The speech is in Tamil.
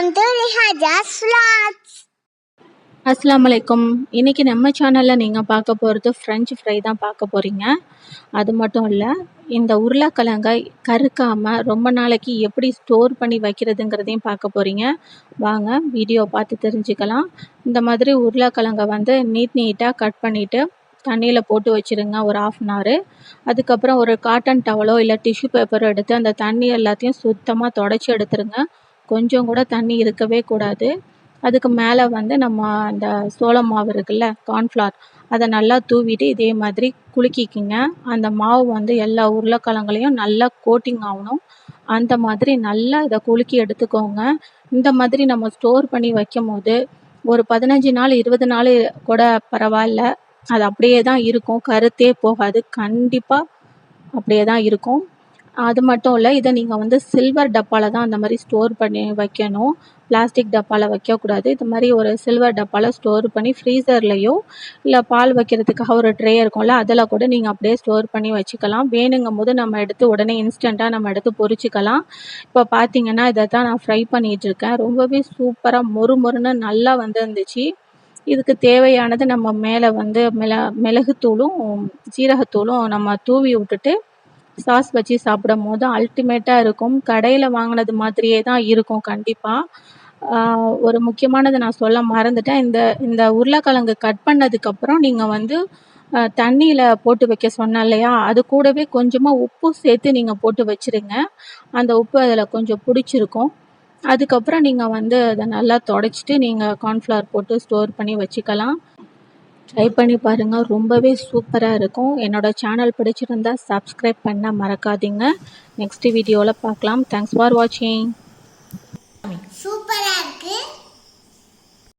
வெல்கம் டு ரிஹாஜாஸ் இன்றைக்கி நம்ம சேனலில் நீங்கள் பார்க்க போகிறது ஃப்ரெஞ்சு ஃப்ரை தான் பார்க்க போகிறீங்க அது மட்டும் இல்லை இந்த உருளைக்கிழங்கை கருக்காமல் ரொம்ப நாளைக்கு எப்படி ஸ்டோர் பண்ணி வைக்கிறதுங்கிறதையும் பார்க்க போகிறீங்க வாங்க வீடியோ பார்த்து தெரிஞ்சுக்கலாம். இந்த மாதிரி உருளைக்கிழங்கை வந்து நீட் நீட்டாக கட் பண்ணிவிட்டு தண்ணியில் போட்டு வச்சுருங்க ஒரு ஆஃப் அன் ஹவர் அதுக்கப்புறம் ஒரு காட்டன் டவலோ இல்லை டிஷ்யூ பேப்பரோ எடுத்து அந்த தண்ணி எல்லாத்தையும் சுத்தமாக தொடச்சி எடுத்துருங்க. கொஞ்சம் கூட தண்ணி இருக்கவே கூடாது. அதுக்கு மேலே வந்து நம்ம அந்த சோள மாவு இருக்குல்ல கார்ன்ஃப்ளவர் அதை நல்லா தூவிட்டு இதே மாதிரி குலுக்கிக்கிங்க. அந்த மாவு வந்து எல்லா உருளைக்கிழங்குலையும் நல்லா கோட்டிங் ஆகணும். அந்த மாதிரி நல்லா இதை குலுக்கி எடுத்துக்கோங்க. இந்த மாதிரி நம்ம ஸ்டோர் பண்ணி வைக்கும் போது ஒரு பதினஞ்சு நாள் இருபது நாள் கூட பரவாயில்ல. அது அப்படியே தான் இருக்கும். கருத்தே போகாது. கண்டிப்பாக அப்படியே தான் இருக்கும். அது மட்டும் இல்லை இதை நீங்கள் வந்து சில்வர் டப்பாவில் தான் அந்த மாதிரி ஸ்டோர் பண்ணி வைக்கணும். பிளாஸ்டிக் டப்பாவில் வைக்கக்கூடாது இது மாதிரி ஒரு சில்வர் டப்பாவில் ஸ்டோர் பண்ணி ஃப்ரீசர்லேயோ இல்லை பால் வைக்கிறதுக்காக ஒரு ட்ரே இருக்கும்ல அதில் கூட நீங்கள் அப்படியே ஸ்டோர் பண்ணி வச்சுக்கலாம். வேணுங்கும் போது நம்ம எடுத்து உடனே இன்ஸ்டண்ட்டாக நம்ம எடுத்து பொறிச்சிக்கலாம் இப்போ பார்த்தீங்கன்னா இதை தான் நான் ஃப்ரை பண்ணிகிட்ருக்கேன் ரொம்பவே சூப்பராக மொறு மொறுன்னு நல்லா வந்துருந்துச்சு. இதுக்கு தேவையானது நம்ம மேலே வந்து மிள மிளகுத்தூளும் ஜீரகத்தூளும் நம்ம தூவி விட்டுட்டு சாஸ் வச்சு சாப்பிடும் போது அல்டிமேட்டாக இருக்கும். கடையில் வாங்கினது மாதிரியே தான் இருக்கும் கண்டிப்பாக ஒரு முக்கியமானது நான் சொல்ல மறந்துட்டேன். இந்த இந்த உருளைக்கிழங்கு கட் பண்ணதுக்கப்புறம் நீங்கள் வந்து தண்ணியில் போட்டு வைக்க சொன்னேன் இல்லையா? அது கூடவே கொஞ்சமாக உப்பு சேர்த்து நீங்கள் போட்டு வச்சுருங்க. அந்த உப்பு அதில் கொஞ்சம் பிடிச்சிருக்கும். அதுக்கப்புறம் நீங்கள் வந்து அதை நல்லா தொடச்சிட்டு நீங்கள் கார்ன்ஃப்ளவர் போட்டு ஸ்டோர் பண்ணி வச்சுக்கலாம். ட்ரை பண்ணி பாருங்கள் ரொம்பவே சூப்பராக இருக்கும். என்னோடய சேனல் பிடிச்சிருந்தால் சப்ஸ்கிரைப் பண்ண மறக்காதீங்க. நெக்ஸ்ட் வீடியோவில் பார்க்கலாம். தேங்க்ஸ் ஃபார் வாட்சிங்